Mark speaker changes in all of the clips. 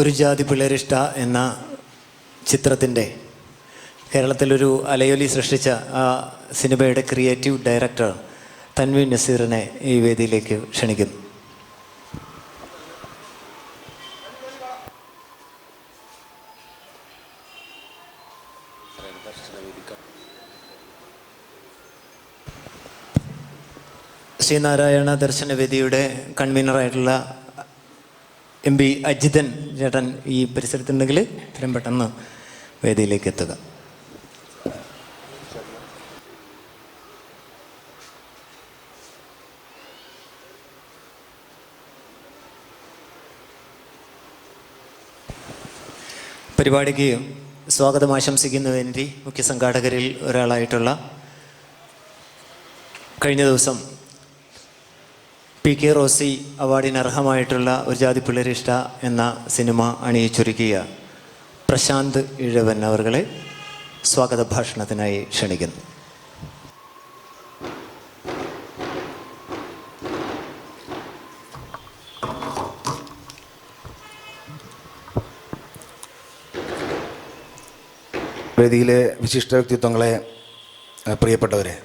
Speaker 1: ഒരു ജാതി പിള്ളേരിഷ്ട എന്ന ചിത്രത്തിന്റെ കേരളത്തിലൊരു അലയൊലി സൃഷ്ടിച്ച ആ സിനിമയുടെ ക്രിയേറ്റീവ് ഡയറക്ടർ തൻവി നസീറിനെ ഈ വേദിയിലേക്ക് ക്ഷണിക്കുന്നു. ശ്രീനാരായണ ദർശനവേദിയുടെ കൺവീനറായിട്ടുള്ള എം പി അജിതൻ ചേട്ടൻ ഈ പരിസരത്തുണ്ടെങ്കിൽ ഇത്രയും പെട്ടെന്ന് വേദിയിലേക്ക് എത്തുക. പരിപാടിക്ക് സ്വാഗതം ആശംസിക്കുന്നതിന് മുഖ്യ സംഘാടകരിൽ ഒരാളായിട്ടുള്ള കഴിഞ്ഞ ദിവസം പി കെ റോസി അവാർഡിന് അർഹമായിട്ടുള്ള ഒരു ജാതി പിള്ളേരിഷ്ട എന്ന സിനിമ അണിയിച്ചൊരുക്കിയ പ്രശാന്ത് ഇഴവൻ അവർകളെ സ്വാഗത ഭാഷണത്തിനായി ക്ഷണിക്കുന്നു.
Speaker 2: വേദിയിലെ വിശിഷ്ട വ്യക്തിത്വങ്ങളെ പ്രിയപ്പെട്ടവരെ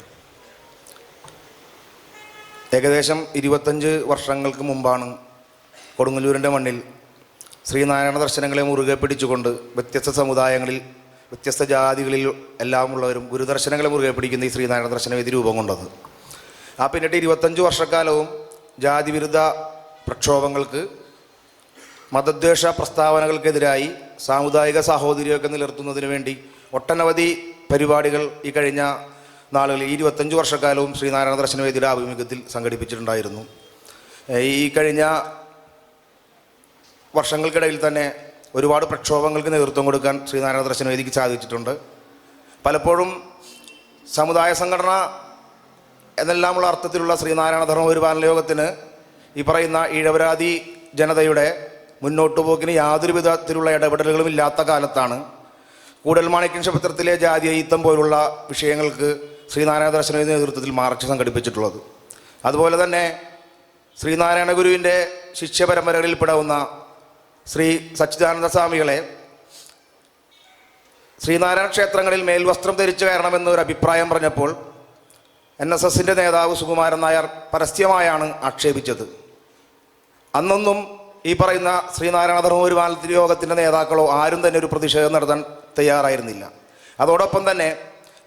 Speaker 2: ഏകദേശം ഇരുപത്തഞ്ച് വർഷങ്ങൾക്ക് മുമ്പാണ് കൊടുങ്ങല്ലൂരിന്റെ മണ്ണിൽ ശ്രീനാരായണ ദർശനങ്ങളെ മുറുകെ പിടിച്ചുകൊണ്ട് വ്യത്യസ്ത സമുദായങ്ങളിൽ വ്യത്യസ്ത ജാതികളിൽ എല്ലാമുള്ളവരും ഗുരുദർശനങ്ങളെ മുറുകെ പിടിക്കുന്ന ഈ ശ്രീനാരായണ ദർശനവേദി രൂപം കൊണ്ടത്. ആ പിന്നിട്ട് ഇരുപത്തഞ്ച് വർഷക്കാലവും ജാതിവിരുദ്ധ പ്രക്ഷോഭങ്ങൾക്ക് മതദ്വേഷ പ്രസ്താവനകൾക്കെതിരായി സാമുദായിക സാഹോദര്യമൊക്കെ നിലനിർത്തുന്നതിന് വേണ്ടി ഒട്ടനവധി പരിപാടികൾ ഈ കഴിഞ്ഞ നാളുകളിൽ ഇരുപത്തഞ്ച് വർഷക്കാലവും ശ്രീനാരായണ ദർശനവേദിയുടെ ആഭിമുഖ്യത്തിൽ സംഘടിപ്പിച്ചിട്ടുണ്ടായിരുന്നു. ഈ കഴിഞ്ഞ വർഷങ്ങൾക്കിടയിൽ തന്നെ ഒരുപാട് പ്രക്ഷോഭങ്ങൾക്ക് നേതൃത്വം കൊടുക്കാൻ ശ്രീനാരായണ ദർശനവേദിക്ക് സാധിച്ചിട്ടുണ്ട്. പലപ്പോഴും സമുദായ സംഘടന എന്നെല്ലാമുള്ള അർത്ഥത്തിലുള്ള ശ്രീനാരായണ ധർമ്മ പരിപാലന യോഗത്തിന് ഈ പറയുന്ന ഈഴവരാതി ജനതയുടെ മുന്നോട്ട് പോക്കിന് യാതൊരു വിധത്തിലുള്ള ഇടപെടലുകളും ഇല്ലാത്ത കാലത്താണ്. കൂടൽ കൂടൽമാണിക്യം ക്ഷേത്രത്തിലെ ജാതി ഈത്തം പോലുള്ള വിഷയങ്ങൾക്ക് ശ്രീനാരായണ ദർശനയുടെ നേതൃത്വത്തിൽ മാർച്ച് സംഘടിപ്പിച്ചിട്ടുള്ളത്. അതുപോലെ തന്നെ ശ്രീനാരായണ ഗുരുവിന്റെ ശിഷ്യ പരമ്പരകളിൽ പെടാവുന്ന ശ്രീ സച്ചിദാനന്ദ സ്വാമികളെ ശ്രീനാരായണ ക്ഷേത്രങ്ങളിൽ മേൽവസ്ത്രം ധരിച്ചു കയറണമെന്ന് ഒരു അഭിപ്രായം പറഞ്ഞപ്പോൾ എൻ എസ് എസിന്റെ നേതാവ് സുകുമാരൻ നായർ പരസ്യമായാണ് ആക്ഷേപിച്ചത്. അന്നൊന്നും ഈ പറയുന്ന ശ്രീനാരായണ ധർമ്മപരിപാലന യോഗത്തിന്റെ നേതാക്കളോ ആരും തന്നെ ഒരു പ്രതിഷേധം നടത്താൻ തയ്യാറായിരുന്നില്ല. അതോടൊപ്പം തന്നെ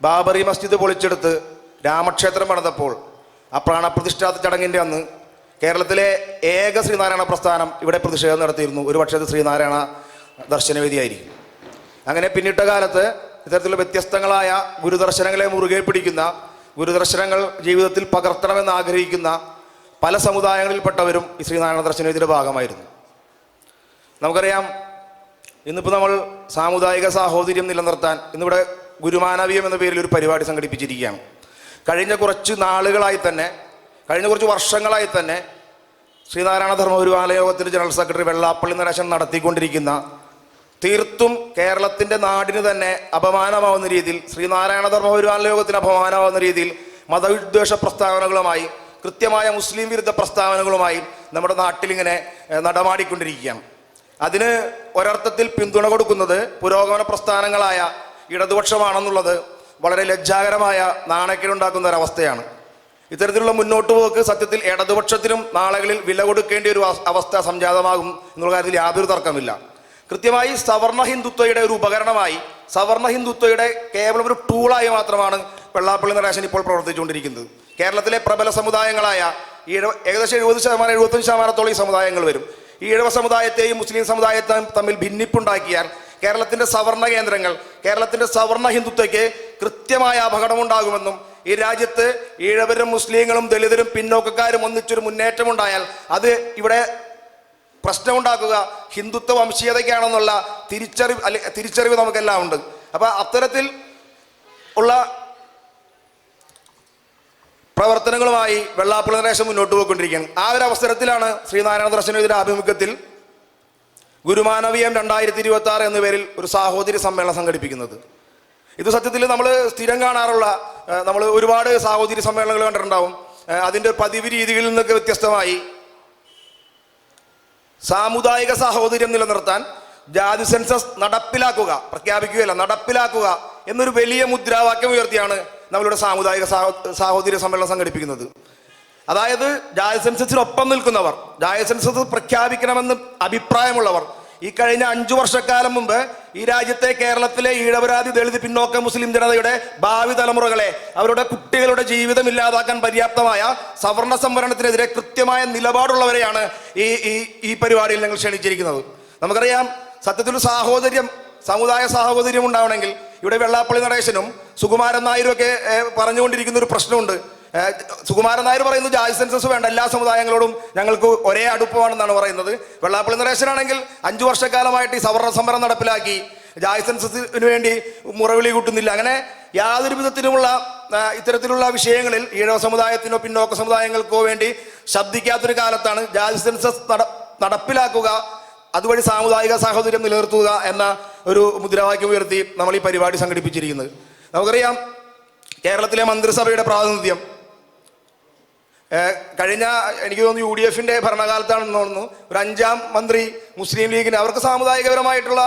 Speaker 2: ബാബറി മസ്ജിദ് പൊളിച്ചെടുത്ത് രാമക്ഷേത്രം പണിതപ്പോൾ ആ പ്രാണപ്രതിഷ്ഠാ ചടങ്ങിന്റെ അന്ന് കേരളത്തിലെ ഏക ശ്രീനാരായണ പ്രസ്ഥാനം ഇവിടെ പ്രതിഷേധം നടത്തിയിരുന്നു. ഒരു പക്ഷേ അത് ശ്രീനാരായണ ദർശനവേദിയായിരിക്കും. അങ്ങനെ പിന്നിട്ട കാലത്ത് ഇത്തരത്തിലുള്ള വ്യത്യസ്തങ്ങളായ ഗുരുദർശനങ്ങളെ മുറുകെ പിടിക്കുന്ന ഗുരുദർശനങ്ങൾ ജീവിതത്തിൽ പകർത്തണമെന്ന് ആഗ്രഹിക്കുന്ന പല സമുദായങ്ങളിൽപ്പെട്ടവരും ഈ ശ്രീനാരായണ ദർശനവേദിയുടെ ഭാഗമായിരുന്നു. നമുക്കറിയാം ഇന്നിപ്പോൾ നമ്മൾ സാമുദായിക സാഹോദര്യം നിലനിർത്താൻ ഇന്നിവിടെ ഗുരുമാനവീയം എന്ന പേരിൽ ഒരു പരിപാടി സംഘടിപ്പിച്ചിരിക്കുകയാണ്. കഴിഞ്ഞ കുറച്ച് നാളുകളായി തന്നെ കഴിഞ്ഞ കുറച്ച് വർഷങ്ങളായി തന്നെ ശ്രീനാരായണ ധർമ്മ ഗുരുവാലയോഗത്തിൽ ജനറൽ സെക്രട്ടറി വെള്ളാപ്പള്ളി നരേശൻ നടത്തിക്കൊണ്ടിരിക്കുന്ന തീർത്തും കേരളത്തിന്റെ നാടിന് തന്നെ അപമാനമാവുന്ന രീതിയിൽ ശ്രീനാരായണ ധർമ്മ ഗുരുവാലയോഗത്തിന് അപമാനമാവുന്ന രീതിയിൽ മതവിദ്വേഷ പ്രസ്താവനകളുമായി കൃത്യമായ മുസ്ലിം വിരുദ്ധ പ്രസ്താവനകളുമായി നമ്മുടെ നാട്ടിലിങ്ങനെ നടമാടിക്കൊണ്ടിരിക്കുകയാണ്. അതിന് ഒരർത്ഥത്തിൽ പിന്തുണ കൊടുക്കുന്നത് പുരോഗമന പ്രസ്ഥാനങ്ങളായ ഇടതുപക്ഷമാണെന്നുള്ളത് വളരെ ലജ്ജാകരമായ നാണക്കേടുണ്ടാക്കുന്ന ഒരവസ്ഥയാണ് ഇത്തരത്തിലുള്ള മുന്നോട്ട് പോക്ക് സത്യത്തിൽ ഇടതുപക്ഷത്തിനും നാളുകളിൽ വില കൊടുക്കേണ്ട ഒരു അവസ്ഥ സംജാതമാകും എന്നുള്ള കാര്യത്തിൽ യാതൊരു തർക്കമില്ല കൃത്യമായി സവർണ ഹിന്ദുത്വയുടെ ഒരു ഉപകരണമായി സവർണ ഹിന്ദുത്വയുടെ കേവലം ഒരു ടൂളായി മാത്രമാണ് വെള്ളാപ്പള്ളി നടേശൻ ഇപ്പോൾ പ്രവർത്തിച്ചുകൊണ്ടിരിക്കുന്നത്. കേരളത്തിലെ പ്രബല സമുദായങ്ങളായ ഏകദേശം എഴുപത് ശതമാനം എഴുപത്തഞ്ച് ശതമാനത്തോളം ഈ സമുദായങ്ങൾ വരും. ഈ ഇഴവ സമുദായത്തെയും മുസ്ലിം സമുദായത്തെയും തമ്മിൽ ഭിന്നിപ്പുണ്ടാക്കിയാൽ കേരളത്തിന്റെ സവർണ കേന്ദ്രങ്ങൾ കേരളത്തിന്റെ സവർണ ഹിന്ദുത്വയ്ക്ക് കൃത്യമായ അപകടമുണ്ടാകുമെന്നും ഈ രാജ്യത്ത് ഈഴവരും മുസ്ലിങ്ങളും ദളിതരും പിന്നോക്കക്കാരും ഒന്നിച്ചൊരു മുന്നേറ്റമുണ്ടായാൽ അത് ഇവിടെ പ്രശ്നമുണ്ടാക്കുക ഹിന്ദുത്വ വംശീയതയ്ക്കാണെന്നുള്ള തിരിച്ചറിവ് അല്ലെ തിരിച്ചറിവ് നമുക്കെല്ലാം ഉണ്ട്. അപ്പൊ അത്തരത്തിൽ ഉള്ള പ്രവർത്തനങ്ങളുമായി വെള്ളാപ്പള്ളി നരേശൻ മുന്നോട്ട് പോയിക്കൊണ്ടിരിക്കുകയാണ്. ആ ഒരു അവസരത്തിലാണ് ശ്രീനാരായണ ദർശനയുടെ ആഭിമുഖ്യത്തിൽ ഗുരുമാനവീയം രണ്ടായിരത്തി ഇരുപത്തി ആറ് എന്ന പേരിൽ ഒരു സാഹോദര്യ സമ്മേളനം സംഘടിപ്പിക്കുന്നത്. ഇത് സത്യത്തിൽ നമ്മൾ സ്ഥിരം കാണാറുള്ള നമ്മൾ ഒരുപാട് സാഹോദര്യ സമ്മേളനങ്ങൾ കണ്ടിട്ടുണ്ടാവും. അതിന്റെ പതിവ് രീതികളിൽ നിന്നൊക്കെ വ്യത്യസ്തമായി സാമുദായിക സാഹോദര്യം നിലനിർത്താൻ ജാതി സെൻസസ് നടപ്പിലാക്കുക പ്രഖ്യാപിക്കുകയല്ല നടപ്പിലാക്കുക എന്നൊരു വലിയ മുദ്രാവാക്യം ഉയർത്തിയാണ് നമ്മളുടെ സാമുദായിക സാഹോ- സാഹോദര്യ സമ്മേളനം സംഘടിപ്പിക്കുന്നത്. അതായത് ജാതി സെൻസസിനൊപ്പം നിൽക്കുന്നവർ ജാതി സെൻസസ് പ്രഖ്യാപിക്കണമെന്ന് അഭിപ്രായമുള്ളവർ ഈ കഴിഞ്ഞ അഞ്ചു വർഷക്കാലം മുമ്പ് ഈ രാജ്യത്തെ കേരളത്തിലെ ഈഴവരാതി ദളിത് പിന്നോക്ക മുസ്ലിം ജനതയുടെ ഭാവി തലമുറകളെ അവരുടെ കുട്ടികളുടെ ജീവിതം ഇല്ലാതാക്കാൻ പര്യാപ്തമായ സവർണ സംവരണത്തിനെതിരെ കൃത്യമായ നിലപാടുള്ളവരെയാണ് ഈ ഈ ഈ പരിപാടിയിൽ ഞങ്ങൾ ക്ഷണിച്ചിരിക്കുന്നത്. നമുക്കറിയാം സത്യത്തിൽ സാഹോദര്യം സമുദായ സാഹോദര്യം ഉണ്ടാവണമെങ്കിൽ ഇവിടെ വെള്ളാപ്പള്ളി നടേശനും സുകുമാരൻ നായരും ഒക്കെ പറഞ്ഞുകൊണ്ടിരിക്കുന്ന ഒരു പ്രശ്നമുണ്ട്. സുകുമാരൻ നായർ പറയുന്നു ജാതി സെൻസസ് വേണ്ട എല്ലാ സമുദായങ്ങളോടും ഞങ്ങൾക്ക് ഒരേ അടുപ്പമാണെന്നാണ് പറയുന്നത്. വെള്ളാപ്പള്ളി നരേശനാണെങ്കിൽ അഞ്ചു വർഷക്കാലമായിട്ട് ഈ സവർണ സമരം നടപ്പിലാക്കി. ജാതി സെൻസസിന് വേണ്ടി മുറവിളി കൂട്ടുന്നില്ല. അങ്ങനെ യാതൊരു വിധത്തിലുമുള്ള ഇത്തരത്തിലുള്ള വിഷയങ്ങളിൽ ഈഴവ സമുദായത്തിനോ പിന്നോക്ക സമുദായങ്ങൾക്കോ വേണ്ടി ശബ്ദിക്കാത്തൊരു കാലത്താണ് ജാതി സെൻസസ് നട നടപ്പിലാക്കുക അതുവഴി സാമുദായിക സാഹോദര്യം നിലനിർത്തുക എന്ന ഒരു മുദ്രാവാക്യം ഉയർത്തി നമ്മൾ ഈ പരിപാടി സംഘടിപ്പിച്ചിരിക്കുന്നത്. നമുക്കറിയാം കേരളത്തിലെ മന്ത്രിസഭയുടെ പ്രാതിനിധ്യം കഴിഞ്ഞ എനിക്ക് തോന്നുന്നു യു ഡി എഫിന്റെ ഭരണകാലത്താണെന്ന് തോന്നുന്നു ഒരു അഞ്ചാം മന്ത്രി മുസ്ലിം ലീഗിന് അവർക്ക് സാമുദായികപരമായിട്ടുള്ള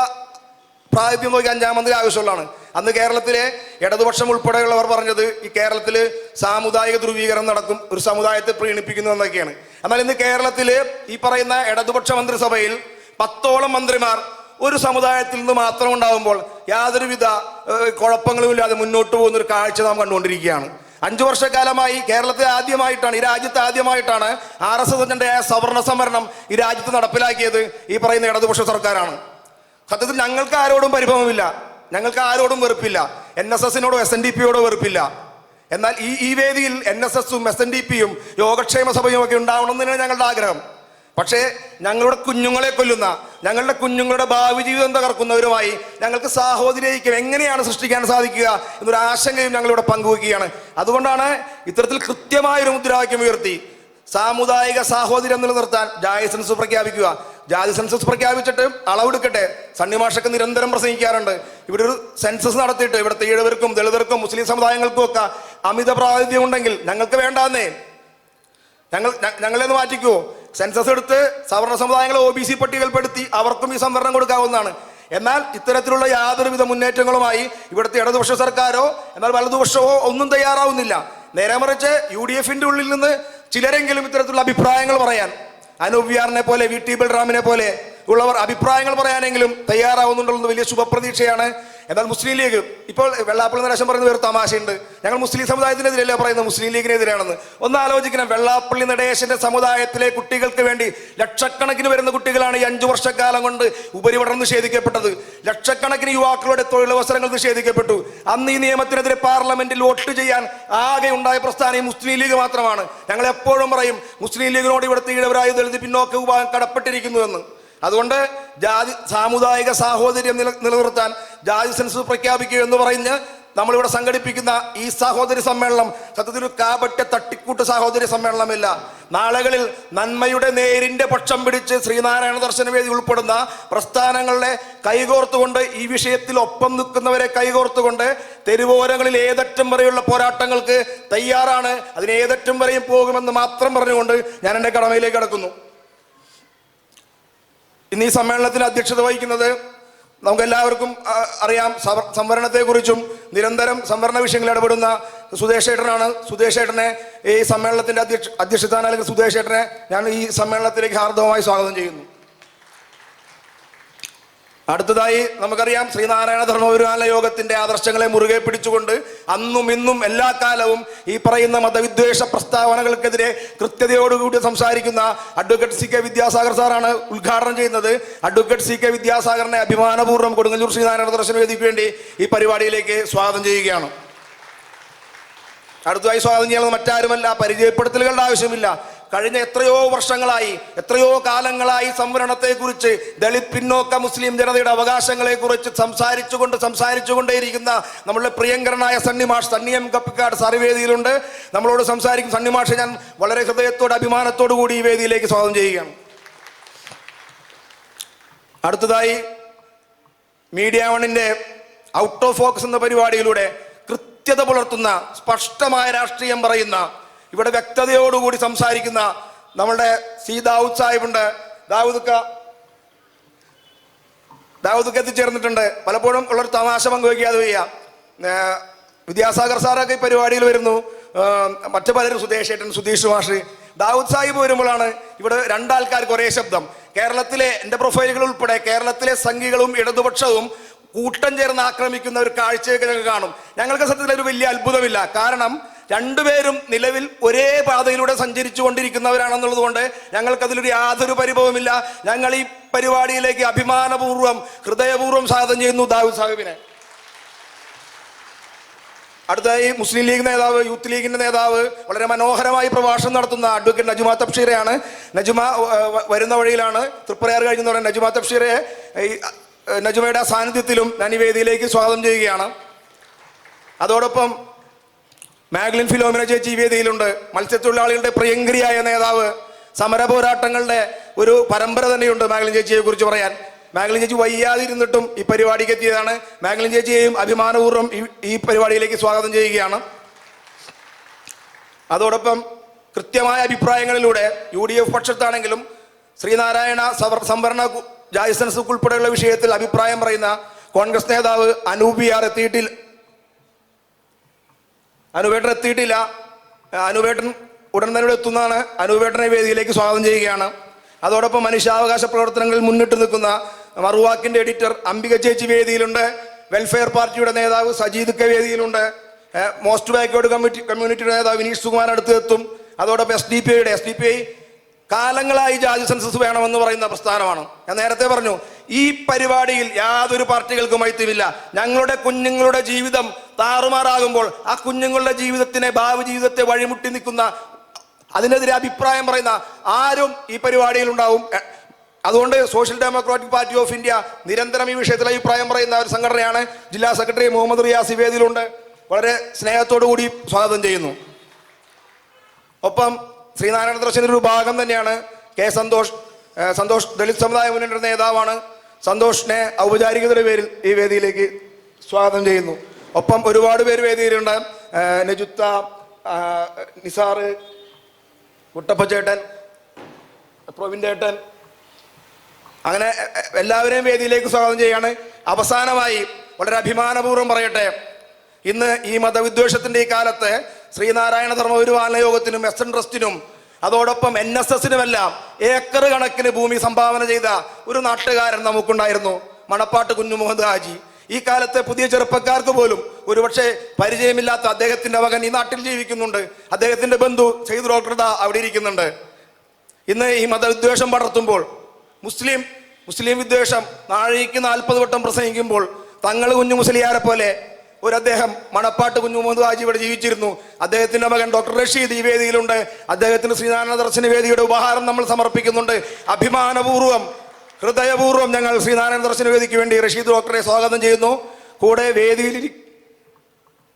Speaker 2: പ്രാതിനിധ്യം നോക്കി അഞ്ചാം മന്ത്രി ആവശ്യമുള്ളതാണ്. അന്ന് കേരളത്തിലെ ഇടതുപക്ഷം ഉൾപ്പെടെയുള്ളവർ പറഞ്ഞത് ഈ കേരളത്തിൽ സാമുദായിക ധ്രുവീകരണം നടക്കും ഒരു സമുദായത്തെ പ്രീണിപ്പിക്കുന്നു എന്നൊക്കെയാണ്. എന്നാൽ ഇന്ന് കേരളത്തിൽ ഈ പറയുന്ന ഇടതുപക്ഷ മന്ത്രിസഭയിൽ പത്തോളം മന്ത്രിമാർ ഒരു സമുദായത്തിൽ നിന്ന് മാത്രം ഉണ്ടാകുമ്പോൾ യാതൊരുവിധ കുഴപ്പങ്ങളും കുഴപ്പങ്ങളുമില്ലാതെ മുന്നോട്ട് പോകുന്ന ഒരു കാഴ്ച നാം കണ്ടുകൊണ്ടിരിക്കുകയാണ്. അഞ്ചു വർഷക്കാലമായി കേരളത്തിൽ ആദ്യമായിട്ടാണ് ഈ രാജ്യത്ത് ആദ്യമായിട്ടാണ് ആർ എസ് എസിന്റെ സവർണ സംവരണം ഈ രാജ്യത്ത് നടപ്പിലാക്കിയത് ഈ പറയുന്ന ഇടതുപക്ഷ സർക്കാരാണ്. സത്യത്തിൽ ഞങ്ങൾക്ക് ആരോടും പരിഭവമില്ല. ഞങ്ങൾക്ക് ആരോടും വെറുപ്പില്ല. എൻ എസ് എസിനോടോ എസ് എൻ ഡി പിയോടോ വെറുപ്പില്ല. എന്നാൽ ഈ ഈ വേദിയിൽ എൻ എസ് എസും എസ് എൻ ഡി പിയും യോഗക്ഷേമ സഭയും ഒക്കെ ഉണ്ടാവണം എന്നാണ് ഞങ്ങളുടെ ആഗ്രഹം. പക്ഷേ ഞങ്ങളുടെ കുഞ്ഞുങ്ങളെ കൊല്ലുന്ന ഞങ്ങളുടെ കുഞ്ഞുങ്ങളുടെ ഭാവി ജീവിതം തകർക്കുന്നവരുമായി ഞങ്ങൾക്ക് സാഹോദര്യം എങ്ങനെയാണ് സൃഷ്ടിക്കാൻ സാധിക്കുക എന്നൊരു ആശങ്കയും ഞങ്ങളിവിടെ പങ്കുവയ്ക്കുകയാണ് അതുകൊണ്ടാണ് ഇത്തരത്തിൽ കൃത്യമായൊരു മുദ്രാവാക്യം ഉയർത്തി. സാമുദായിക സാഹോദര്യം നിലനിർത്താൻ ജാതി സെൻസസ് പ്രഖ്യാപിക്കുക. ജാതി സെൻസസ് പ്രഖ്യാപിച്ചിട്ട് അളവെടുക്കട്ടെ. സണ്ണിമാഷൊക്കെ നിരന്തരം പ്രസംഗിക്കാറുണ്ട്. ഇവിടെ ഒരു സെൻസസ് നടത്തിയിട്ട് ഇവിടുത്തെ ഈഴവർക്കും ദളിതർക്കും മുസ്ലിം സമുദായങ്ങൾക്കും ഒക്കെ അമിത പ്രാതിനിധ്യം ഉണ്ടെങ്കിൽ ഞങ്ങൾക്ക് വേണ്ടാന്നേ. ഞങ്ങൾ ഞങ്ങളെന്ന് മാറ്റിക്കുവോ സെൻസസ് എടുത്ത് സവർണ സമുദായങ്ങളെ ഒ ബി സി പട്ടികയിൽപ്പെടുത്തി അവർക്കും ഈ സംവരണം കൊടുക്കാവുന്നതാണ്. എന്നാൽ ഇത്തരത്തിലുള്ള യാതൊരുവിധ മുന്നേറ്റങ്ങളുമായി ഇവിടുത്തെ ഇടതുപക്ഷ സർക്കാരോ എന്നാൽ വലതുപക്ഷമോ ഒന്നും തയ്യാറാവുന്നില്ല. നേരെ മറിച്ച് യു ഡി എഫിന്റെ ഉള്ളിൽ നിന്ന് ചിലരെങ്കിലും ഇത്തരത്തിലുള്ള അഭിപ്രായങ്ങൾ പറയാൻ അനൂപ് വിയാറിനെ പോലെ വി ടി ബൽറാമിനെ പോലെ ഉള്ളവർ അഭിപ്രായങ്ങൾ പറയാനെങ്കിലും തയ്യാറാവുന്നുണ്ടെന്ന് വലിയ ശുഭപ്രതീക്ഷയാണ്. എന്നാൽ മുസ്ലിം ലീഗ് ഇപ്പോൾ വെള്ളാപ്പള്ളി നടേശൻ പറയുന്ന ഒരു തമാശയുണ്ട്. ഞങ്ങൾ മുസ്ലിം സമുദായത്തിനെതിരല്ലേ പറയുന്നത്? മുസ്ലിം ലീഗിനെതിരാണെന്ന്. ഒന്ന് ആലോചിക്കണം വെള്ളാപ്പള്ളി നടേശന്റെ സമുദായത്തിലെ കുട്ടികൾക്ക് വേണ്ടി ലക്ഷക്കണക്കിന് വരുന്ന കുട്ടികളാണ് ഈ അഞ്ചു വർഷക്കാലം കൊണ്ട് ഉപരിപഠനം നിഷേധിക്കപ്പെട്ടത്. ലക്ഷക്കണക്കിന് യുവാക്കളുടെ തൊഴിലവസരങ്ങൾ നിഷേധിക്കപ്പെട്ടു. അന്ന് ഈ നിയമത്തിനെതിരെ പാർലമെന്റിൽ വോട്ട് ചെയ്യാൻ ആകെ ഉണ്ടായ പ്രസ്ഥാനം ഈ മുസ്ലിം ലീഗ് മാത്രമാണ്. ഞങ്ങൾ എപ്പോഴും പറയും മുസ്ലിം ലീഗിനോട് ഇവിടുത്തെ ഈഴവരായ ദളിത് പിന്നോക്ക വിഭാഗം കടപ്പെട്ടിരിക്കുന്നുവെന്ന് അതുകൊണ്ട് ജാതി സാമുദായിക സാഹോദര്യം നില നിലനിർത്താൻ ജാതി സെൻസസ് പ്രഖ്യാപിക്കുക എന്ന് പറഞ്ഞ് നമ്മളിവിടെ സംഘടിപ്പിക്കുന്ന ഈ സഹോദരി സമ്മേളനം സത്യത്തിൽ കാപട്യ തട്ടിക്കൂട്ട് സഹോദരി സമ്മേളനമില്ല. നാളുകളിൽ നന്മയുടെ നേരിന്റെ പക്ഷം പിടിച്ച് ശ്രീനാരായണ ദർശനവേദി ഉൾപ്പെടുന്ന പ്രസ്ഥാനങ്ങളെ കൈകോർത്തുകൊണ്ട് ഈ വിഷയത്തിൽ ഒപ്പം നിൽക്കുന്നവരെ കൈകോർത്തുകൊണ്ട് തെരുവോരങ്ങളിൽ ഏതറ്റം വരെയുള്ള പോരാട്ടങ്ങൾക്ക് തയ്യാറാണ്. അതിന് ഏതറ്റം വരെയും പോകുമെന്ന് മാത്രം പറഞ്ഞുകൊണ്ട് ഞാൻ എന്റെ കടമയിലേക്ക് കടക്കുന്നു. ഇന്ന് ഈ സമ്മേളനത്തിൽ അധ്യക്ഷത വഹിക്കുന്നത് നമുക്ക് എല്ലാവർക്കും അറിയാം. സവ- സംവരണത്തെക്കുറിച്ചും നിരന്തരം സംവരണ വിഷയങ്ങളിൽ ഇടപെടുന്ന സുദേശേട്ടനാണ് ഏട്ടനാണ്. സുദേശ് ഏട്ടനെ ഈ സമ്മേളനത്തിന്റെ അധ്യക്ഷ അധ്യക്ഷസ്ഥാനം അല്ലെങ്കിൽ സുദേശേട്ടനെ ഞാൻ ഈ സമ്മേളനത്തിലേക്ക് ഹാർദവമായി സ്വാഗതം ചെയ്യുന്നു. അടുത്തതായി നമുക്കറിയാം ശ്രീനാരായണ ധർമ്മപുരാന യോഗത്തിന്റെ ആദർശങ്ങളെ മുറുകെ പിടിച്ചുകൊണ്ട് അന്നും ഇന്നും എല്ലാ കാലവും ഈ പറയുന്ന മതവിദ്വേഷ പ്രസ്താവനകൾക്കെതിരെ കൃത്യതയോടുകൂടി സംസാരിക്കുന്ന അഡ്വക്കേറ്റ് സി കെ വിദ്യാസാഗർ സാറാണ് ഉദ്ഘാടനം ചെയ്യുന്നത്. അഡ്വക്കേറ്റ് സി കെ വിദ്യാസാഗറിനെ അഭിമാനപൂർവം കൊടുങ്ങല്ലൂർ ശ്രീനാരായണ ദർശന വേദിക്ക് വേണ്ടി ഈ പരിപാടിയിലേക്ക് സ്വാഗതം ചെയ്യുകയാണ്. അടുത്തതായി സ്വാഗതം ചെയ്യുന്നത് മറ്റാരുമല്ല പരിചയപ്പെടുത്തലുകളുടെ ആവശ്യമില്ല. കഴിഞ്ഞ എത്രയോ വർഷങ്ങളായി എത്രയോ കാലങ്ങളായി സംവരണത്തെക്കുറിച്ച് ദളിത് പിന്നോക്ക മുസ്ലിം ജനതയുടെ അവകാശങ്ങളെക്കുറിച്ച് സംസാരിച്ചുകൊണ്ട് സംസാരിച്ചുകൊണ്ടേയിരിക്കുന്ന നമ്മളുടെ പ്രിയങ്കരനായ സണ്ണിമാഷ് സണ്ണിയം കപ്പിക്കാട് സർവേദിയിലുണ്ട് നമ്മളോട് സംസാരിക്കും. സണ്ണിമാഷെ ഞാൻ വളരെ ഹൃദയത്തോട് അഭിമാനത്തോടു കൂടി ഈ വേദിയിലേക്ക് സ്വാഗതം ചെയ്യുകയാണ്. അടുത്തതായി മീഡിയ വണ്ണിന്റെ ഔട്ട് ഓഫ് ഫോക്കസ് എന്ന പരിപാടിയിലൂടെ കൃത്യത പുലർത്തുന്ന സ്പഷ്ടമായ രാഷ്ട്രീയം പറയുന്ന ഇവിടെ വ്യക്തതയോടുകൂടി സംസാരിക്കുന്ന നമ്മളുടെ സി ദാവൂദ് സാഹിബുണ്ട്. ദാവൂദുക്ക ദാവൂദുക്ക എത്തിച്ചേർന്നിട്ടുണ്ട്. പലപ്പോഴും ഉള്ളൊരു തമാശ പങ്കുവയ്ക്കാതെ വയ്യ. വിദ്യാസാഗർ സാറൊക്കെ ഈ പരിപാടിയിൽ വരുന്നു. മറ്റു പലരും സുധേഷ് ഏട്ടൻ സുധീഷ് മാഷ്. ദാവൂദ് സാഹിബ് വരുമ്പോഴാണ് ഇവിടെ രണ്ടാൾക്കാർക്ക് ഒരേ ശബ്ദം. കേരളത്തിലെ എന്റെ പ്രൊഫൈലുകൾ ഉൾപ്പെടെ കേരളത്തിലെ സംഘികളും ഇടതുപക്ഷവും കൂട്ടം ചേർന്ന് ആക്രമിക്കുന്ന ഒരു കാഴ്ചയൊക്കെ ഞങ്ങൾ കാണും. ഞങ്ങൾക്ക് സത്യത്തിൽ ഒരു വലിയ അത്ഭുതമില്ല. കാരണം രണ്ടുപേരും നിലവിൽ ഒരേ പാതയിലൂടെ സഞ്ചരിച്ചു കൊണ്ടിരിക്കുന്നവരാണെന്നുള്ളത് കൊണ്ട് ഞങ്ങൾക്കതിലൊരു യാതൊരു പരിഭവമില്ല. ഞങ്ങൾ ഈ പരിപാടിയിലേക്ക് അഭിമാനപൂർവം ഹൃദയപൂർവം സ്വാഗതം ചെയ്യുന്നു ദാവൂദ് സാഹിബിനെ. അടുത്തതായി മുസ്ലിം ലീഗ് നേതാവ് യൂത്ത് ലീഗിന്റെ നേതാവ് വളരെ മനോഹരമായി പ്രഭാഷണം നടത്തുന്ന അഡ്വക്കേറ്റ് നജുമ തബ്ഷീറയാണ്. നജുമ വരുന്ന വഴിയിലാണ് തൃപ്രയാർ കഴിഞ്ഞ നജുമ തബ്ഷീറയെ നജുമയുടെ സാന്നിധ്യത്തിലും ഞാൻ ഈ വേദിയിലേക്ക് സ്വാഗതം ചെയ്യുകയാണ്. അതോടൊപ്പം മാഗ്ലിൻ ഫിലോമിന ചേച്ചി വേദിയിലുണ്ട്. മത്സ്യത്തൊഴിലാളികളുടെ പ്രിയങ്കരിയായ നേതാവ് സമര പോരാട്ടങ്ങളുടെ ഒരു പരമ്പര തന്നെയുണ്ട് മാഗ്ലിൻ ചേച്ചിയെ കുറിച്ച് പറയാൻ. മാഗ്ലിൻ ചേച്ചി വയ്യാതിരുന്നിട്ടും ഈ പരിപാടിക്ക് എത്തിയതാണ്. മാഗ്ലിൻ ചേച്ചിയെയും അഭിമാനപൂർവം ഈ പരിപാടിയിലേക്ക് സ്വാഗതം ചെയ്യുകയാണ്. അതോടൊപ്പം കൃത്യമായ അഭിപ്രായങ്ങളിലൂടെ യു ഡി എഫ് പക്ഷത്താണെങ്കിലും ശ്രീനാരായണ സംവരണ ജായ്സൻസ് ഉൾപ്പെടെയുള്ള വിഷയത്തിൽ അഭിപ്രായം പറയുന്ന കോൺഗ്രസ് നേതാവ് അനൂപിയാർ എത്തിയിട്ടില്ല. അനുവേട്ടൻ എത്തിയിട്ടില്ല. അനുവേട്ടൻ ഉടൻ തന്നെ ഇവിടെ എത്തുന്നതാണ്. അനുവേട്ടനെ വേദിയിലേക്ക് സ്വാഗതം ചെയ്യുകയാണ്. അതോടൊപ്പം മനുഷ്യാവകാശ പ്രവർത്തനങ്ങളിൽ മുന്നിട്ട് നിൽക്കുന്ന മറുവാക്കിന്റെ എഡിറ്റർ അംബിക ചേച്ചി വേദിയിലുണ്ട്. വെൽഫെയർ പാർട്ടിയുടെ നേതാവ് സജീദ് കെ വേദിയിലുണ്ട്. മോസ്റ്റ് ബാക്ക്വേർഡ് കമ്മിറ്റി കമ്മ്യൂണിറ്റിയുടെ നേതാവ് വിനീഷ് സുകുമാർ അടുത്ത് എത്തും. അതോടൊപ്പം എസ് ഡി പി ഐയുടെ എസ് ഡി പി ഐ കാലങ്ങളായി ജാതി സെൻസസ് വേണമെന്ന് പറയുന്ന പ്രസ്ഥാനമാണ്. ഞാൻ നേരത്തെ പറഞ്ഞു ഈ പരിപാടിയിൽ യാതൊരു പാർട്ടികൾക്കും ഐത്യമില്ല ഞങ്ങളുടെ കുഞ്ഞുങ്ങളുടെ ജീവിതം താറുമാറാകുമ്പോൾ ആ കുഞ്ഞുങ്ങളുടെ ജീവിതത്തിനെ ഭാവി ജീവിതത്തെ വഴിമുട്ടി നിൽക്കുന്ന അതിനെതിരെ അഭിപ്രായം പറയുന്ന ആരും ഈ പരിപാടിയിൽ ഉണ്ടാവും. അതുകൊണ്ട് social democratic party of India നിരന്തരം ഈ വിഷയത്തിൽ അഭിപ്രായം പറയുന്ന ഒരു സംഘടനയാണ്. ജില്ലാ സെക്രട്ടറി മുഹമ്മദ് റിയാസ് വേദിയിലുണ്ട് വളരെ സ്നേഹത്തോടു കൂടി സ്വാഗതം ചെയ്യുന്നു. ഒപ്പം ശ്രീനാരായണ ദർശനൊരു ഭാഗം തന്നെയാണ് കെ സന്തോഷ് സന്തോഷ് ദളിത് സമുദായ മുന്നണിയുടെ നേതാവാണ്. സന്തോഷിനെ ഔപചാരികതയുടെ പേരിൽ ഈ വേദിയിലേക്ക് സ്വാഗതം ചെയ്യുന്നു. ഒപ്പം ഒരുപാട് പേര് വേദിയിലുണ്ട്. നജുത്ത നിസാറ് കുട്ടപ്പച്ചേട്ടൻ പ്രവിൻചേട്ടൻ അങ്ങനെ എല്ലാവരെയും വേദിയിലേക്ക് സ്വാഗതം ചെയ്യാണ്. അവസാനമായി വളരെ അഭിമാനപൂർവം പറയട്ടെ. ഇന്ന് ഈ മതവിദ്വേഷത്തിന്റെ ഈ കാലത്ത് ശ്രീനാരായണ ധർമ്മ ഒരു യോഗത്തിനും എസ് എൻ ട്രസ്റ്റിനും അതോടൊപ്പം എൻ എസ് എസിനുമെല്ലാം ഏക്കർ കണക്കിന് ഭൂമി സംഭാവന ചെയ്ത ഒരു നാട്ടുകാരൻ നമുക്കുണ്ടായിരുന്നു. മണപ്പാട്ട് കുഞ്ഞു മുഹമ്മദ് ഹാജി. ഈ കാലത്തെ പുതിയ ചെറുപ്പക്കാർക്ക് പോലും ഒരുപക്ഷെ പരിചയമില്ലാത്ത അദ്ദേഹത്തിന്റെ മകൻ ഈ നാട്ടിൽ ജീവിക്കുന്നുണ്ട്. അദ്ദേഹത്തിന്റെ ബന്ധു സെയ്ദ് ഡോക്ടർ അവിടെ ഇരിക്കുന്നുണ്ട്. ഇന്ന് ഈ മതവിദ്വേഷം പടർത്തുമ്പോൾ മുസ്ലിം മുസ്ലിം വിദ്വേഷം നാഴേക്ക് നാൽപ്പത് വട്ടം പ്രസംഗിക്കുമ്പോൾ തങ്ങൾ കുഞ്ഞു മുസ്ലിയാരെ പോലെ ഒരു അദ്ദേഹം മണപ്പാട്ട് കുഞ്ഞു മുഹമ്മദ് ഹാജി ഇവിടെ ജീവിച്ചിരുന്നു. അദ്ദേഹത്തിന്റെ മകൻ ഡോക്ടർ റഷീദ് ഈ വേദിയിലുണ്ട്. അദ്ദേഹത്തിന് ശ്രീനാരായണ ദർശന വേദിയുടെ ഉപഹാരം നമ്മൾ സമർപ്പിക്കുന്നുണ്ട്. അഭിമാനപൂർവം ഹൃദയപൂർവം ഞങ്ങൾ ശ്രീനാരായണ ദർശന വേദിക്ക് വേണ്ടി റഷീദ് ഡോക്ടറെ സ്വാഗതം ചെയ്യുന്നു. കൂടെ വേദിയിൽ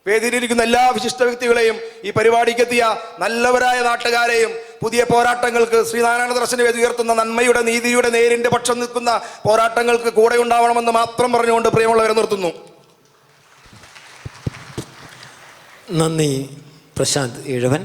Speaker 2: വേദിയിലിരിക്കുന്ന എല്ലാ വിശിഷ്ട വ്യക്തികളെയും ഈ പരിപാടിക്കെത്തിയ നല്ലവരായ നാട്ടുകാരെയും പുതിയ പോരാട്ടങ്ങൾക്ക് ശ്രീനാരായണ ദർശന വേദി ഉയർത്തുന്ന നന്മയുടെ നീതിയുടെ നേരിന്റെ പക്ഷം നിൽക്കുന്ന പോരാട്ടങ്ങൾക്ക് കൂടെ ഉണ്ടാവണമെന്ന് മാത്രം പറഞ്ഞുകൊണ്ട് പ്രിയമുള്ളവരെ നിർത്തുന്നു.
Speaker 1: നന്ദി പ്രശാന്ത് ഇഴവൻ